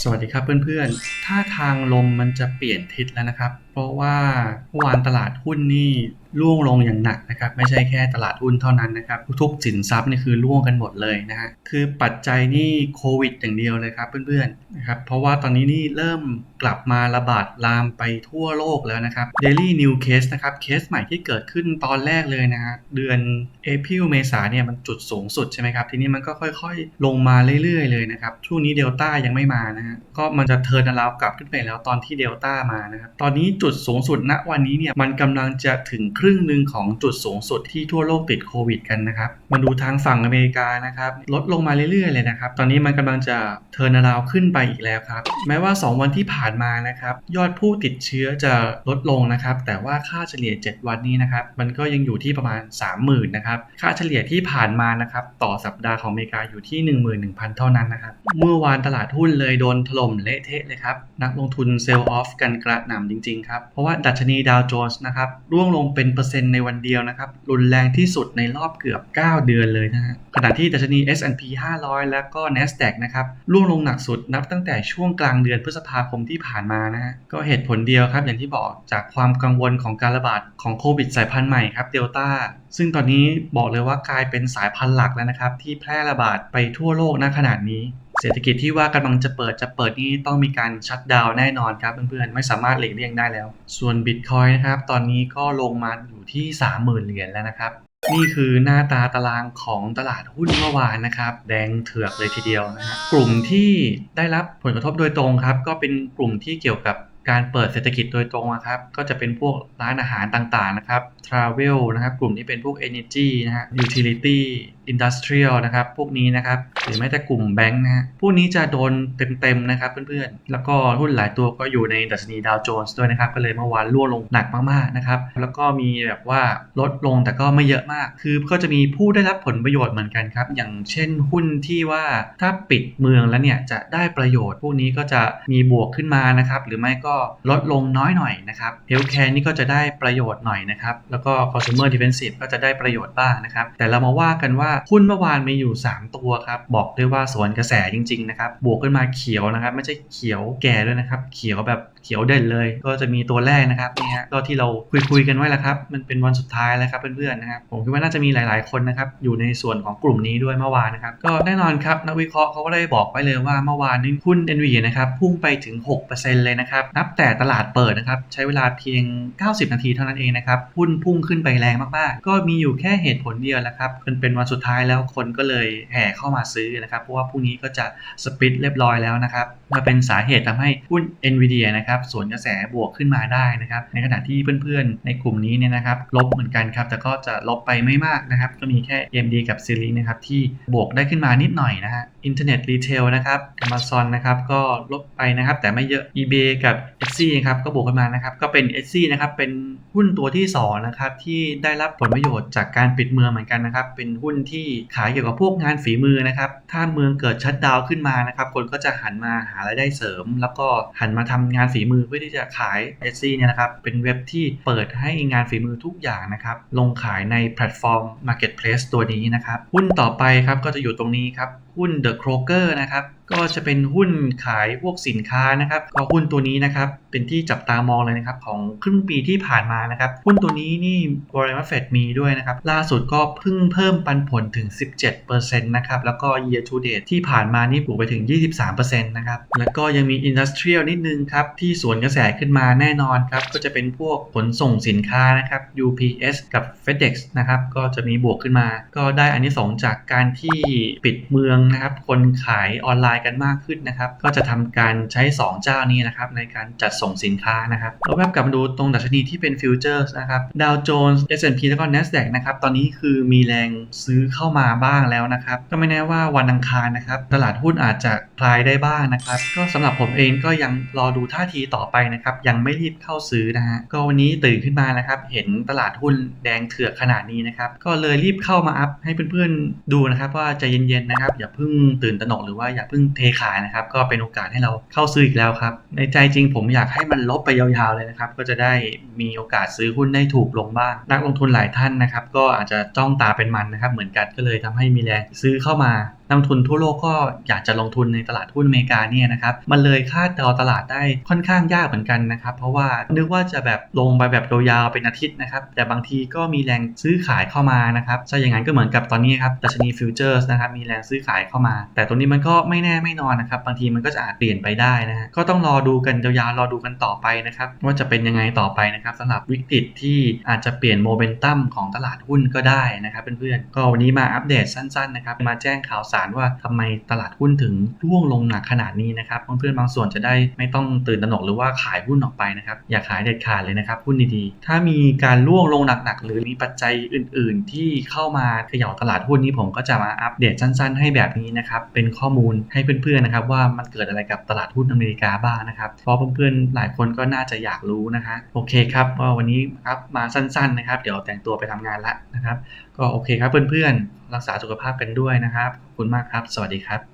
สวัสดีครับเพื่อนๆท่าทางลมมันจะเปลี่ยนทิศแล้วนะครับ เพราะว่าเมื่อวานตลาดหุ้นนี่ร่วงลงอย่างหนักนะครับ ไม่ใช่แค่ตลาดหุ้นเท่านั้นนะครับ ทุกสินทรัพย์นี่คือร่วงกันหมดเลยนะฮะคือปัจจัยนี่โควิดอย่างเดียวเลยครับเพื่อนๆนะครับเพราะว่าตอนนี้นี่เริ่มกลับมาระบาดลามไปทั่วโลกแล้วนะครับ Daily New Case นะครับเคสใหม่ที่เกิดขึ้นตอนแรกเลยนะฮะเดือนเอพิลเมษาเนี่ยมันจุดสูงสุดใช่ไหมครับทีนี้มันก็ค่อยๆ ลงมาเรื่อยๆเลยนะครับช่วงนี้เดลต้ายังไม่มานะฮะก็มันจะเทิร์นราวกลับขึ้นไปแล้วตอนที่เดลต้ามานะครับตอนนี้จุดสูงสุดณวันนี้เนี่ยมันกำลังจะถึงครึ่งหนึ่งของจุดสูงสุดที่ทั่วโลกติดโควิดกันนะครับมาดูทางฝั่งอเมริกานะครับลดลงมาเรื่อยๆเลยนะครับตอนนี้มันกำลังจะเทิร์นาราวขึ้นไปอีกแล้วครับแม้ว่า 2 วันที่ผ่านมานะครับยอดผู้ติดเชื้อจะลดลงนะครับแต่ว่าค่าเฉลี่ย 7 วันนี้นะครับมันก็ยังอยู่ที่ประมาณ 30,000นะครับค่าเฉลี่ยที่ผ่านมานะครับต่อสัปดาห์ของอเมริกาอยู่ที่ 11,000 เท่านั้นนะครับเมื่อวานตลาดหุ้นเลยโดนถล่มเละเทะเลยครับนักลงทุนเซลล์ออฟกันกระหน่ำจริงๆครับเพราะว่าดัชนีดาวโจนส์นะครับร่วงลงเป็นเปอร์เซ็นต์ในวันเดียวนะครับ รุนแรงที่สุดในรอบเกือบ 9 เดือนเลยนะฮะขณะที่ดัชนี S&P 500 และก็ NASDAQ นะครับร่วงลงหนักสุดนับตั้งแต่ช่วงกลางเดือนพฤษภาคมที่ผ่านมานะฮะก็เหตุผลเดียวครับ อย่างที่บอกจากความกังวลของการระบาดของโควิดสายพันธุ์ใหม่ครับเดลต้าซึ่งตอนนี้บอกเลยว่ากลายเป็นสายพันธุ์หลักแล้วนะครับ ที่แพร่ระบาดไปทั่วโลกณขนาดนี้ เศรษฐกิจที่ว่ากำลังจะเปิดจะเปิดนี่ต้องมีการชัดดาวแน่นอนครับเพื่อนๆ ไม่สามารถหลีกเลี่ยงได้แล้ว ส่วน Bitcoin นะครับ ตอนนี้ก็ลงมาอยู่ที่ 30,000 เหรียญแล้วนะครับ นี่คือหน้าตาตารางของตลาดหุ้นเมื่อวานนะครับ แดงเถือกเลยทีเดียวนะฮะกลุ่มที่ได้รับผลกระทบโดยตรงครับ ก็เป็นกลุ่มที่เกี่ยวกับ การเปิดเศรษฐกิจโดยตรงนะครับ ก็จะเป็นพวกร้านอาหารต่างๆนะครับ Travel นะครับ กลุ่มที่เป็นพวก Energy นะฮะ Utility Industrial นะครับ พวกนี้นะครับ หรือแม้แต่กลุ่มแบงค์นะฮะ พวกนี้จะโดนเต็มๆนะครับเพื่อนๆ แล้วก็หุ้นหลายตัวก็อยู่ในดัชนีดาวโจนส์ด้วยนะครับ ก็เลยเมื่อวานร่วงลงหนักมากๆนะครับ แล้วก็มีแบบว่าลดลงแต่ก็ไม่เยอะมาก คือก็จะมีผู้ได้รับผลประโยชน์เหมือนกันครับ อย่างเช่นหุ้นที่ว่าถ้าปิดเมืองแล้วเนี่ยจะได้ประโยชน์ พวกนี้ก็จะมีบวกขึ้นมานะครับ หรือไม่ก็ลดลงน้อยหน่อยนะครับเฮลท์แคร์นี่ก็จะได้ประโยชน์หน่อยนะครับแล้วก็ consumer defensive ก็จะได้ประโยชน์บ้างนะครับแต่เรามาว่ากันว่าหุ้นเมื่อวานมีอยู่ 3 ตัวครับบอกได้ว่าสวนกระแสจริงๆนะครับบวกขึ้นมาเขียวนะครับไม่ใช่เขียวแก่ด้วยนะครับเขียวแบบ เขียวเด่นเลย ก็จะมีตัวแรกนะครับนี่ฮะก็ที่เราคุยคุยๆกันไว้แล้วครับ มันเป็นวันสุดท้ายแล้วครับเพื่อนๆนะครับผมคิดว่าน่าจะมีหลาย ๆคนนะครับอยู่ในส่วนของกลุ่มนี้ด้วยเมื่อวานนะครับก็แน่นอนครับนักวิเคราะห์เขาก็ได้บอกไว้เลยว่าเมื่อวานนี้หุ้น NVIDIA นะครับพุ่งไปถึง 6%เลยนะครับนับแต่ตลาดเปิดนะครับใช้เวลาเพียง 90 นาทีเท่านั้นเองนะครับหุ้นพุ่งขึ้นไปแรงมากๆ ก็มีอยู่แค่เหตุผลเดียวแหละครับมันเป็นวันสุดท้ายแล้วคนก็เลยแห่เข้ามาซื้อนะครับเพราะว่าพรุ่งนี้ก็จะสปิดเรียบร้อยแล้วนะครับมาเป็นสาเหตุทำให้หุ้น NVIDIA นะครับสวนกระแสบวกขึ้นมาได้นะครับในขณะที่เพื่อนๆ ในกลุ่มนี้เนี่ยนะครับลบเหมือนกันครับแต่ก็จะลบไปไม่มากนะครับก็มีแค่ AMD กับ s i r i นะครับที่บวกได้ขึ้นมานิดหน่อยนะฮะอินเทอร์เน็ตรีเทลนะครับ Amazon นะครับก็ลบไปนะครับแต่ไม่เยอะ eBay กับ Etsy ครับก็บวกขึ้นมานะครับก็เป็น Etsy นะครับเป็นหุ้นตัวที่2นะครับที่ได้รับผลประโยชน์จากการปิดเมืองเหมือนกันนะครับเป็นหุ้นที่ขายเกี่ยวกับพวกงานฝีมือนะครับ ถ้าเมืองเกิดชัดดาวขึ้นมานะครับ คนก็จะหันมาหารายได้เสริม แล้วก็หันมาทำงานฝีมือเพื่อที่จะขาย Etsy เนี่ยนะครับ เป็นเว็บที่เปิดให้งานฝีมือทุกอย่างนะครับ ลงขายในแพลตฟอร์ม Marketplace ตัวนี้นะครับ หุ้นต่อไปครับก็จะอยู่ตรงนี้ครับ หุ้น The Kroger นะครับ ก็จะเป็นหุ้นขายพวกสินค้านะครับก็หุ้นตัวนี้นะครับ เป็นที่จับตามองเลยนะครับ ของครึ่งปีที่ผ่านมานะครับ หุ้นตัวนี้นี่ Warren Buffett มีด้วยนะครับ ล่าสุดก็เพิ่งเพิ่มปันผลถึง 17%นะครับ แล้วก็ year to date ที่ผ่านมานี่บวกไปถึง 23%นะครับ แล้วก็ยังมี Industrial นิดนึงครับ ที่สวนกระแสขึ้นมาแน่นอนครับ ก็จะเป็นพวกขนส่งสินค้านะครับ UPS กับ FedEx นะครับ ก็จะมีบวกขึ้นมา ก็ได้อันนี้สองจากการที่ปิดเมืองนะครับคนขายออนไลน์กันมากขึ้นนะครับ ก็จะทำการใช้ 2 เจ้านี้นะครับในการจัดส่งสินค้านะครับเราแวบกลับมาดูตรงดัชนีที่เป็นฟิวเจอร์สนะครับดาวโจนส์ S&P แล้วก็ NASDAQ นะครับตอนนี้คือมีแรงซื้อเข้ามาบ้างแล้วนะครับ ก็ไม่แน่ว่าวันอังคารนะครับ ตลาดหุ้นอาจจะคลายได้บ้างนะครับ ก็สำหรับผมเองก็ยังรอดูท่าทีต่อไปนะครับ ยังไม่รีบเข้าซื้อนะฮะก็วันนี้ตื่นขึ้นมานะครับ เห็นตลาดหุ้นแดงเถือกขนาดนี้นะครับ ก็เลยรีบเข้ามาอัพให้เพื่อนๆดูนะครับ ว่าใจเย็นๆนะครับอย่าเพิ่งตื่นตระหนกหรือว่าอย่าเพิ่งเทขายนะครับ ก็เป็นโอกาสให้เราเข้าซื้ออีกแล้วครับ ในใจจริงผมอยากให้มันลบไปยาวๆเลยนะครับ ก็จะได้มีโอกาสซื้อหุ้นได้ถูกลงบ้าง นักลงทุนหลายท่านนะครับ ก็อาจจะจ้องตาเป็นมันนะครับ เหมือนกันก็เลยทำให้มีแรงซื้อเข้ามานักทุนทั่วโลกก็อยากจะลงทุนในตลาดหุ้นอเมริกาเนี่ยนะครับมันเลยคาดเดาตลาดได้ค่อนข้างยากเหมือนกันนะครับเพราะว่านึกว่าจะแบบลงไปแบบยาวๆเป็นอาทิตย์นะครับแต่บางทีก็มีแรงซื้อขายเข้ามานะครับถ้าอย่างนั้นก็เหมือนกับตอนนี้ครับดัชนีฟิวเจอร์สนะครับมีแรงซื้อขายเข้ามา แต่ตรงนี้มันก็ไม่แน่ไม่นอนนะครับบางทีมันก็จะอาจเปลี่ยนไปได้นะฮะก็ต้องรอดูกันยาวๆรอดูกันต่อไปนะครับว่าจะเป็นยังไงต่อไปนะครับสำหรับวิกฤตที่อาจจะเปลี่ยนโมเมนตัมของตลาดหุ้นก็ได้นะครับเพื่อนๆก็วันนี้มาอัปเดตสั้นๆนะครับมาแจ้งข่าวสารว่าทำไมตลาดหุ้นถึงร่วงลงหนักขนาดนี้นะครับเพื่อนๆบางส่วนจะได้ไม่ต้องตื่นตระหนกหรือว่าขายหุ้นออกไปนะครับอย่าขายเด็ดขาดเลยนะครับหุ้นดีๆ ถ้ามีการร่วงลงหนักๆหรือมีปัจจัยอื่น ๆ ที่เข้ามาเขย่าตลาดหุ้นนี้ผมก็จะมาอัปเดตสั้น ๆ ให้แบบนี้นะครับเป็นข้อมูลให้เพื่อนๆนะครับว่ามันเกิดอะไรกับตลาดหุ้นอเมริกาบ้างนะครับเพราะเพื่อนๆหลายคนก็น่าจะอยากรู้นะคะโอเคครับก็วันนี้ครับมาสั้น ๆนะครับ เดี๋ยวแต่งตัวไปทำงานละนะครับ ก็โอเคครับเพื่อนๆ รักษาสุขภาพกันด้วยนะครับขอบคุณมากครับ สวัสดีครับ